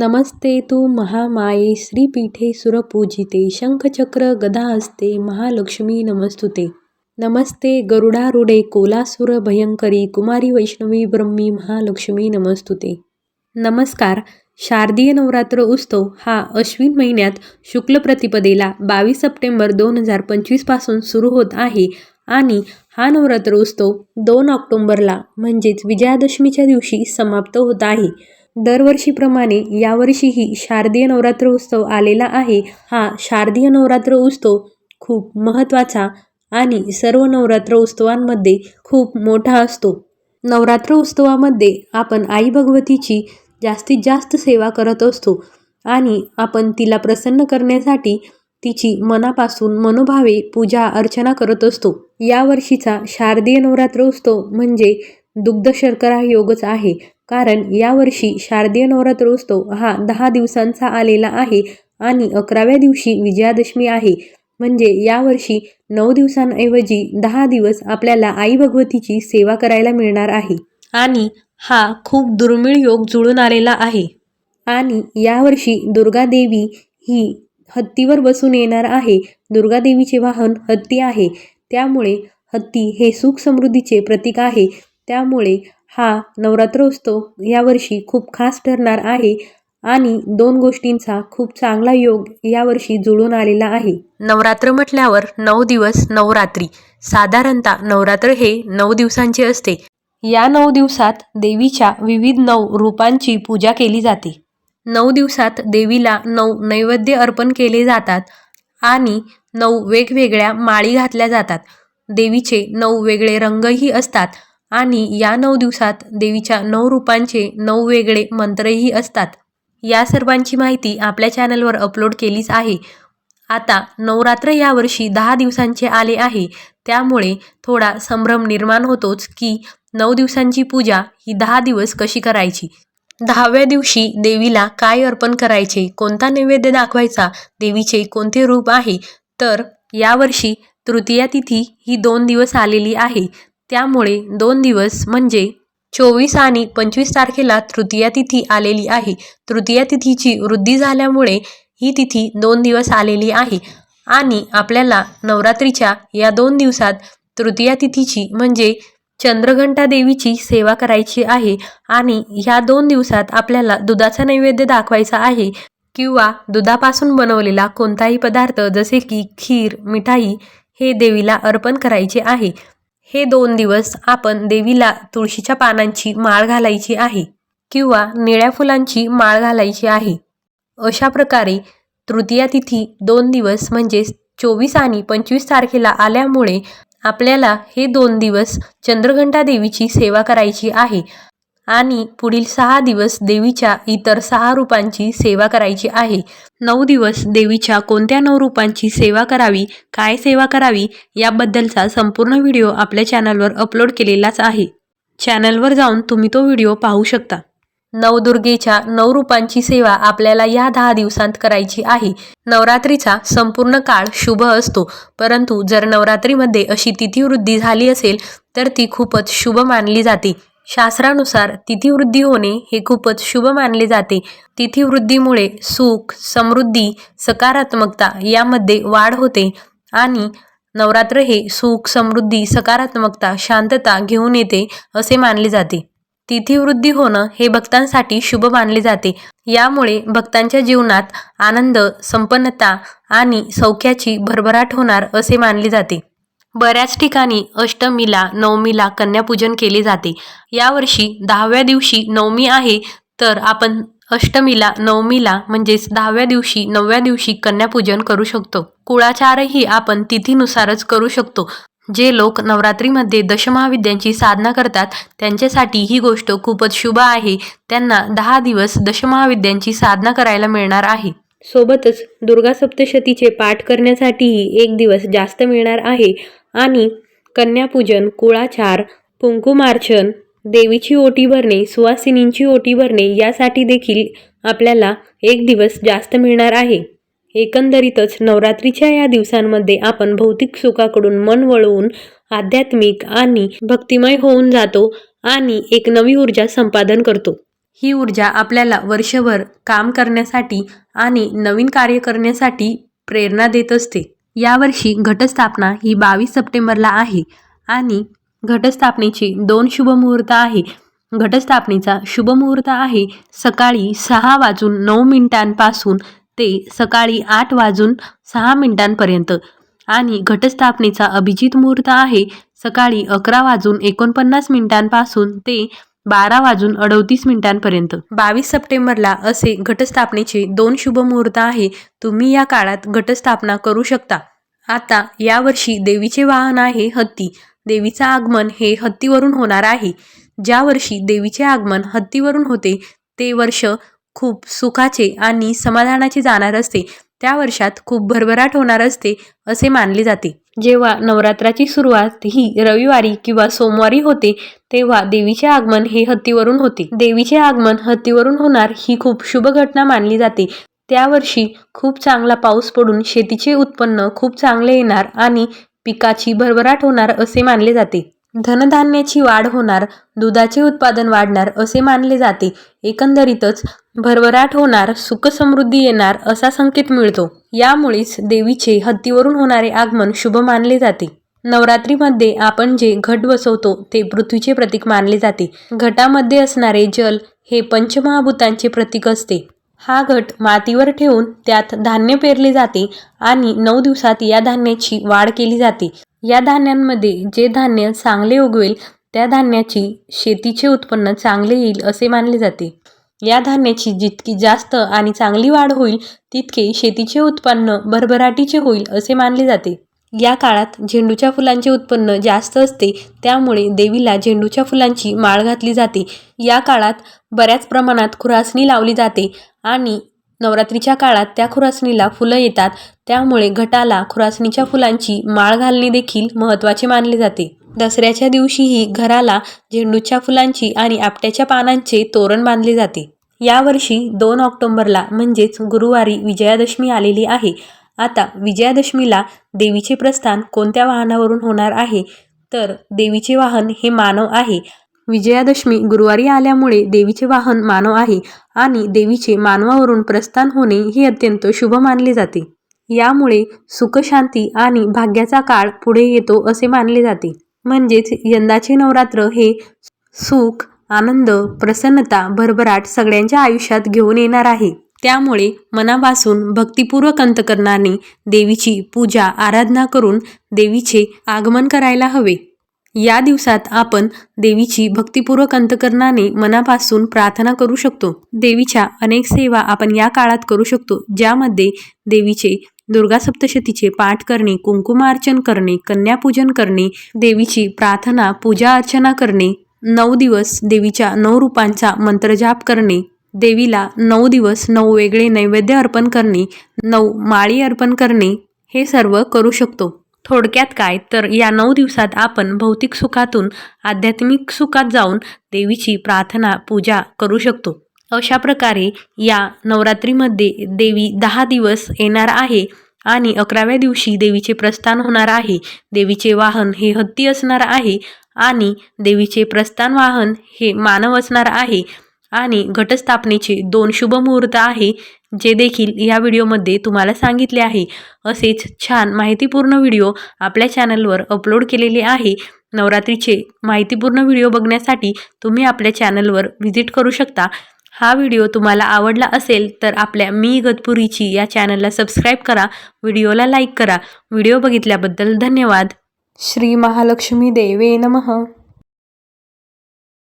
नमस्ते तू महामाये श्रीपीठे सुरपूजिते शंखचक्र गदाहस्ते महालक्ष्मी नमस्तुते. नमस्ते गरुडारुडे कोलासुर भयंकरी कुमारी वैष्णवी ब्रह्मी महालक्ष्मी नमस्तुते. नमस्कार शारदीय नवरात्र उत्सव हा अश्विन महिन्यात शुक्ल प्रतिपदेला बावीस सप्टेंबर दोन हजार पंचवीसपासून सुरू होत आहे आणि हा नवरात्र उत्सव दोन ऑक्टोंबरला म्हणजेच विजयादशमीच्या दिवशी समाप्त होत आहे. दरवर्षीप्रमाणे यावर्षीही शारदीय नवरात्र उत्सव आलेला आहे. हा शारदीय नवरात्र उत्सव खूप महत्त्वाचा आणि सर्व नवरात्र उत्सवांमध्ये खूप मोठा असतो. नवरात्र उत्सवामध्ये आपण आई भगवतीची जास्तीत जास्त सेवा करत असतो आणि आपण तिला प्रसन्न करण्यासाठी तिची मनापासून मनोभावे पूजा अर्चना करत असतो. यावर्षीचा शारदीय नवरात्र उत्सव म्हणजे दुग्ध शर्करा योगच आहे. कारण यावर्षी शारदीय नवरात्र उत्सव हा दहा दिवसांचा आलेला आहे आणि अकराव्या दिवशी विजयादशमी आहे. म्हणजे यावर्षी नऊ दिवसांऐवजी दहा दिवस आपल्याला आई भगवतीची सेवा करायला मिळणार आहे. आणि हा खूप दुर्मिळ योग जुळून आलेला आहे. आणि यावर्षी दुर्गा देवी ही हत्तीवर बसून येणार आहे. दुर्गा देवीचे वाहन हत्ती आहे. त्यामुळे हत्ती हे सुख समृद्धीचे प्रतीक आहे. त्यामुळे हा नवरात्रोत्सव यावर्षी खूप खास ठरणार आहे आणि दोन गोष्टींचा खूप चांगला योग यावर्षी जुळून आलेला आहे. नवरात्र म्हटल्यावर नऊ दिवस नवरात्री. साधारणतः नवरात्र हे नऊ दिवसांचे असते. या नऊ दिवसात देवीच्या विविध नऊ रूपांची पूजा केली जाते. नऊ दिवसात देवीला नऊ नैवेद्य अर्पण केले जातात आणि नऊ वेगवेगळ्या माळी घातल्या जातात. देवीचे नऊ वेगळे रंगही असतात. आणि या नऊ दिवसात देवीच्या नऊ रूपांचे नऊ वेगळे मंत्रही असतात. या सर्वांची माहिती आपल्या चॅनलवर अपलोड केलीच आहे. आता नवरात्र यावर्षी दहा दिवसांचे आले आहे. त्यामुळे थोडा संभ्रम निर्माण होतोच की नऊ दिवसांची पूजा ही दहा दिवस कशी करायची? दहाव्या दिवशी देवीला काय अर्पण करायचे? कोणता नैवेद्य दाखवायचा? देवीचे कोणते रूप आहे? तर यावर्षी तृतीया तिथी ही दोन दिवस आलेली आहे. त्यामुळे दोन दिवस म्हणजे चोवीस आणि पंचवीस तारखेला तृतीया तिथी आलेली आहे. तृतीया तिथीची वृद्धी झाल्यामुळे ही तिथी दोन दिवस आलेली आहे आणि आपल्याला नवरात्रीच्या या दोन दिवसात तृतीया तिथीची म्हणजे चंद्रघंटा देवीची सेवा करायची आहे आणि ह्या दोन दिवसात आपल्याला दुधाचा नैवेद्य दाखवायचा आहे किंवा दुधापासून बनवलेला कोणताही पदार्थ जसे की खीर मिठाई हे देवीला अर्पण करायचे आहे. हे दोन दिवस आपण देवीला तुळशीच्या पानांची माळ घालायची आहे किंवा निळ्या फुलांची माळ घालायची आहे. अशा प्रकारे तृतीया तिथी दोन दिवस म्हणजेच चोवीस आणि पंचवीस तारखेला आल्यामुळे आपल्याला हे दोन दिवस चंद्रघंटा देवीची सेवा करायची आहे. आणि पुढील सहा दिवस देवीच्या इतर सहा रूपांची सेवा करायची आहे. नऊ दिवस देवीच्या कोणत्या नऊ रूपांची सेवा करावी काय सेवा करावी याबद्दलचा संपूर्ण व्हिडिओ आपल्या चॅनलवर अपलोड केलेलाच आहे. चॅनलवर जाऊन तुम्ही तो व्हिडिओ पाहू शकता. नवदुर्गेच्या नऊ रूपांची सेवा आपल्याला या दहा दिवसांत करायची आहे. नवरात्रीचा संपूर्ण काळ शुभ असतो परंतु जर नवरात्रीमध्ये अशी तिथीवृद्धी झाली असेल तर ती खूपच शुभ मानली जाते. शास्त्रानुसार तिथीवृद्धी होणे हे खूपच शुभ मानले जाते. तिथीवृद्धीमुळे सुख समृद्धी सकारात्मकता यामध्ये वाढ होते आणि नवरात्र हे सुख समृद्धी सकारात्मकता शांतता घेऊन येते असे मानले जाते. तिथीवृद्धी होणं हे भक्तांसाठी शुभ मानले जाते. यामुळे भक्तांच्या जीवनात आनंद संपन्नता आणि सौख्याची भरभराट होणार असे मानले जाते. बऱ्याच ठिकाणी अष्टमीला नवमीला कन्यापूजन केले जाते. यावर्षी दहाव्या दिवशी नवमी आहे तर आपण अष्टमीला नवमीला म्हणजेच दहाव्या दिवशी नवव्या दिवशी कन्यापूजन करू शकतो. कुळाचारही आपण तिथीनुसारच करू शकतो. जे लोक नवरात्रीमध्ये दशमहाविद्यांची साधना करतात त्यांच्यासाठी ही गोष्ट खूपच शुभ आहे. त्यांना दहा दिवस दशमहाविद्यांची साधना करायला मिळणार आहे. सोबतच दुर्गा सप्तशतीचे पाठ करण्यासाठीही एक दिवस जास्त मिळणार आहे. आणि कन्यापूजन कुळाचार कुंकुमार्चन देवीची ओटी भरणे सुवासिनींची ओटी भरणे यासाठी देखील आपल्याला एक दिवस जास्त मिळणार आहे. एकंदरीतच नवरात्रीच्या या दिवसांमध्ये आपण भौतिक सुखाकडून मन वळवून आध्यात्मिक आणि भक्तिमय होऊन जातो आणि एक नवी ऊर्जा संपादन करतो. ही ऊर्जा आपल्याला वर्षभर काम करण्यासाठी आणि नवीन कार्य करण्यासाठी प्रेरणा देत असते. यावर्षी घटस्थापना ही बावीस सप्टेंबरला आहे आणि घटस्थापनेचे दोन शुभमुहूर्त आहे. घटस्थापनेचा शुभमुहूर्त आहे सकाळी सहा वाजून नऊ मिनिटांपासून ते सकाळी आठ वाजून सहा मिनिटांपर्यंत आणि घटस्थापनेचा अभिजित मुहूर्त आहे सकाळी अकरा वाजून एकोणपन्नास मिनिटांपासून ते बारा वाजून अडतीस मिनिटांपर्यंत. बावीस सप्टेंबरला असे घटस्थापनेचे दोन शुभ मुहूर्त आहे. तुम्ही या काळात घटस्थापना करू शकता. आता यावर्षी देवीचे वाहन आहे हत्ती. देवीचं आगमन हे हत्तीवरून होणार आहे. ज्या वर्षी देवीचे आगमन हत्तीवरून होते ते वर्ष खूप सुखाचे आणि समाधानाचे जाणार असते. त्या वर्षात खूप भरभराट होणार असते असे मानले जाते. जेव्हा नवरात्राची सुरुवात ही रविवारी किंवा सोमवारी होते तेव्हा देवीचे आगमन हे हत्तीवरून होते. देवीचे आगमन हत्तीवरून होणार ही खूप शुभ घटना मानली जाते. त्या वर्षी खूप चांगला पाऊस पडून शेतीचे उत्पन्न खूप चांगले येणार आणि पिकाची भरभराट होणार असे मानले जाते. धनधान्याची वाढ होणार दुधाचे उत्पादन वाढणार असे मानले जाते. एकंदरीतच भरभराट होणार सुखसमृद्धी येणार असा संकेत मिळतो. यामुळेच देवीचे हत्तीवरून होणारे आगमन शुभ मानले जाते. नवरात्रीमध्ये आपण जे घट बसवतो ते पृथ्वीचे प्रतीक मानले जाते. घटामध्ये असणारे जल हे पंचमहाभूतांचे प्रतीक असते. हा घट मातीवर ठेवून त्यात धान्य पेरले जाते आणि नऊ दिवसात या धान्याची वाढ केली जाते. या धान्यांमध्ये जे धान्य चांगले उगवेल त्या धान्याची शेतीचे उत्पन्न चांगले येईल असे मानले जाते. या धान्याची जितकी जास्त आणि चांगली वाढ होईल तितके शेतीचे उत्पन्न भरभराटीचे होईल असे मानले जाते. या काळात झेंडूच्या फुलांचे उत्पन्न जास्त असते त्यामुळे देवीला झेंडूच्या फुलांची माळ घातली जाते. या काळात बऱ्याच प्रमाणात खुरासणी लावली जाते आणि नवरात्रीच्या काळात त्या खुरासणीला फुलं येतात त्यामुळे घटाला खुरासणीच्या फुलांची माळ घालणे देखील महत्त्वाचे मानले जाते. दसऱ्याच्या दिवशीही घराला झेंडूच्या फुलांची आणि आपट्याच्या पानांचे तोरण बांधले जाते. यावर्षी दोन ऑक्टोंबरला म्हणजेच गुरुवारी विजयादशमी आलेली आहे. आता विजयादशमीला देवीचे प्रस्थान कोणत्या वाहनावरून होणार आहे? तर देवीचे वाहन हे मानव आहे. विजयादशमी गुरुवारी आल्यामुळे देवीचे वाहन मानव आहे आणि देवीचे मानवावरून प्रस्थान होणे हे अत्यंत शुभ मानले जाते. यामुळे सुखशांती आणि भाग्याचा काळ पुढे येतो असे मानले जाते. म्हणजेच यंदाचे नवरात्र हे सुख आनंद प्रसन्नता भरभराट सगळ्यांच्या आयुष्यात घेऊन येणार आहे. त्यामुळे मनापासून भक्तिपूर्वक अंतकरणाने देवीची पूजा आराधना करून देवीचे आगमन करायला हवे. या दिवसात आपण देवीची भक्तिपूर्वक अंतकरणाने मनापासून प्रार्थना करू शकतो. देवीच्या अनेक सेवा आपण या काळात करू शकतो ज्यामध्ये देवीचे दुर्गा सप्तशतीचे पाठ करणे कुंकुमार्चन करणे कन्यापूजन करणे देवीची प्रार्थना पूजा अर्चना करणे नऊ दिवस देवीच्या नऊ रूपांचा मंत्रजाप करणे देवीला नऊ दिवस नऊ वेगळे नैवेद्य अर्पण करणे नऊ माळी अर्पण करणे हे सर्व करू शकतो. थोडक्यात काय? तर या नऊ दिवसात आपण भौतिक सुखातून आध्यात्मिक सुखात जाऊन देवीची प्रार्थना पूजा करू शकतो. अशा प्रकारे या नवरात्रीमध्ये देवी दहा दिवस येणार आहे आणि अकराव्या दिवशी देवीचे प्रस्थान होणार आहे. देवीचे वाहन हे हत्ती असणार आहे आणि देवीचे प्रस्थान वाहन हे मानव असणार आहे आणि घटस्थापनेचे दोन शुभ मुहूर्त आहे. जे देखील या व्हिडिओमध्ये तुम्हाला सांगितले आहे असेच छान माहितीपूर्ण व्हिडिओ आपल्या चॅनलवर अपलोड केलेले आहे. नवरात्रीचे माहितीपूर्ण व्हिडिओ बघण्यासाठी तुम्ही आपल्या चॅनलवर व्हिजिट करू शकता. हा व्हिडिओ तुम्हाला आवडला असेल तर आपल्या मी गतपुरीची या चॅनलला सबस्क्राईब करा व्हिडिओला लाईक करा. व्हिडिओ बघितल्याबद्दल धन्यवाद. श्री महालक्ष्मी देवे नमः.